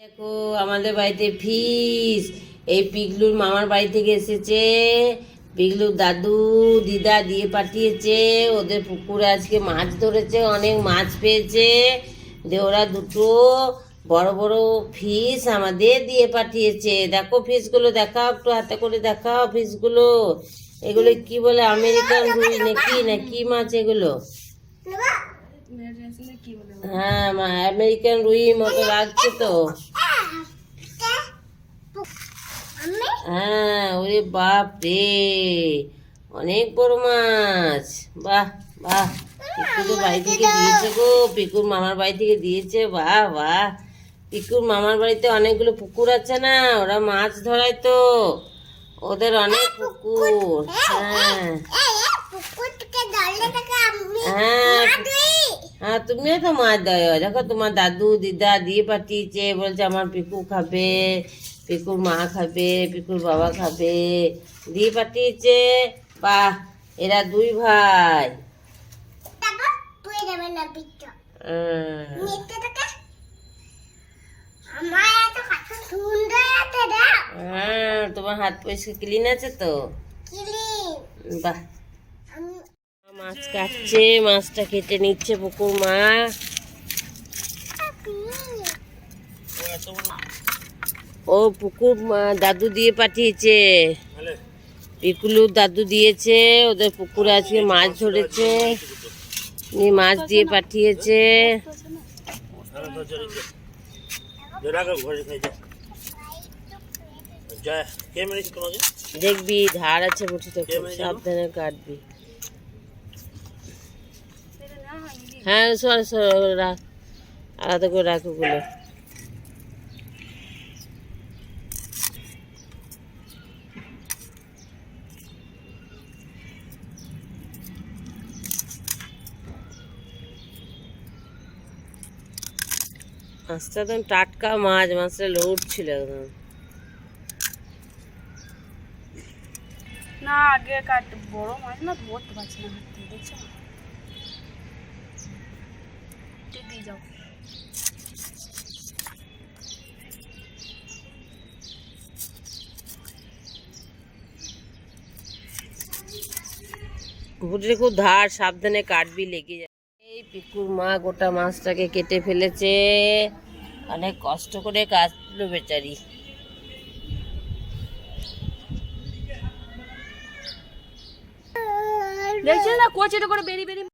দেখো আমাদের বাড়িতে ফিস এই পিগলুর মামার বাড়ি থেকে এসেছে। পিগলুর দাদু দিদা দিয়ে পাঠিয়েছে। ওদের পুকুরে আজকে মাছ ধরেছে অনেক মাছ পেয়েছে। দিয়ে ওরা দুটো বড় বড় ফিস আমাদের দিয়ে পাঠিয়েছে। দেখো ফিসগুলো দেখাও একটু হাতে করে দেখাও ফিসগুলো এগুলো কি বলে আমেরিকান রুই নাকি না কি মাছ এগুলো? হ্যাঁ মা- আমেরিকান রুই মতো লাগছে তো। হ্যাঁ ওরে বাপ রে অনেক বড় মাছ। বাহ বাহ। পিকুর বাড়ি থেকে দিয়েছে গো। পিকুর মামার বাড়ি থেকে দিয়েছে। বাহ বাহ। পিকুর মামার বাড়িতে অনেকগুলো পুকুর আছে না? ওরা মাছ ধরায় তো। ওদের অনেক পুকুর। হ্যাঁ। হ্যাঁ। হ্যাঁ তুমিও তো মাছ দাও দেখো তোমার দাদু দিদা দিয়ে পাঠিয়েছে। বলছে আমার পিকু খাবে। পিকুর মা খাবে পিকুর বাবা খাবে। দিয়ে পাঠিয়েছে বাহ এরা দুই ভাই। হ্যাঁ। হ্যাঁ তোমার হাত পয়সা ক্লিন আছে তো? বাহ। মাছ কাটছে মাছটা কেটে নিচ্ছে পুকুর মা। ও পুকুর মা- দাদু দিয়ে পাঠিয়েছে। পিকুলু দাদু দিয়েছে ওদের পুকুরে আজকে মাছ ধরেছে। মাছ দিয়ে পাঠিয়েছে। দেখবি ধার আছে সাবধানে কাটবি। হ্যাঁ সর সর আলাদা করে রাখ ওগুলো। মাছটা একদম টাটকা মাছ মাছটা লোড ছিল একদম। না আগে কাট বড় মাছ না ধরতে পারছি না হাত দিয়ে দেখছ? তুই দিয়ে যাও। ঘুটে খুব ধার সাবধানে কাটবি লেগে যায়। এই পিকুর মা গোটা মাছটাকে কেটে ফেলেছে। অনেক কষ্ট করে কাটলো বেচারি। দেখছেন না কোচেটা করে বেরিয়ে বেরিয়ে